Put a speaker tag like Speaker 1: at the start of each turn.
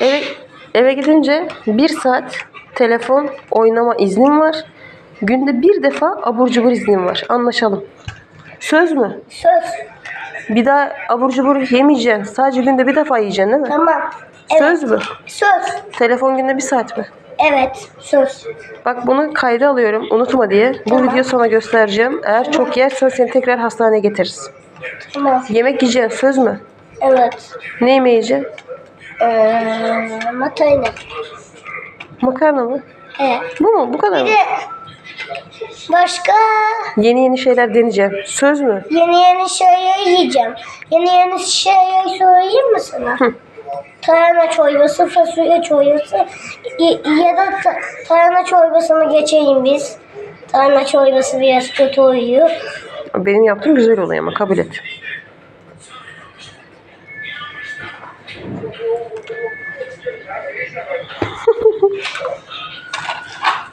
Speaker 1: Eve, eve gidince bir saat telefon oynama iznim var. Günde bir defa abur cubur iznim var. Anlaşalım. Söz mü?
Speaker 2: Söz.
Speaker 1: Bir daha abur cubur yemeyeceksin. Sadece günde bir defa yiyeceksin değil mi?
Speaker 2: Tamam. Evet.
Speaker 1: Söz mü?
Speaker 2: Söz.
Speaker 1: Telefon günde bir saat mi?
Speaker 2: Evet. Söz.
Speaker 1: Bak bunu kayda alıyorum. Unutma diye. Bu
Speaker 2: Tamam.
Speaker 1: videoyu sana göstereceğim. Eğer çok yersen seni tekrar hastaneye getiririz.
Speaker 2: Tamam.
Speaker 1: Yemek yiyeceksin. Söz mü?
Speaker 2: Evet.
Speaker 1: Ne yemeği yiyeceksin?
Speaker 2: Ee, makarna.
Speaker 1: Makarna mı?
Speaker 2: He.
Speaker 1: Bu mu? Bu kadar mı?
Speaker 2: Bir de başka
Speaker 1: Yeni yeni şeyler deneyeceğim. Söz mü?
Speaker 2: yeni yeni şeyler yiyeceğim. Yeni yeni şeyler söyleyeyim mi sana? Tarhana çorbası, fasulye çorbası y- ya da ta- tarhana çorbasını geçeyim biz. Tarhana çorbası biraz kötü oluyor.
Speaker 1: Benim yaptığım güzel oluyor ama kabul et. Thank you.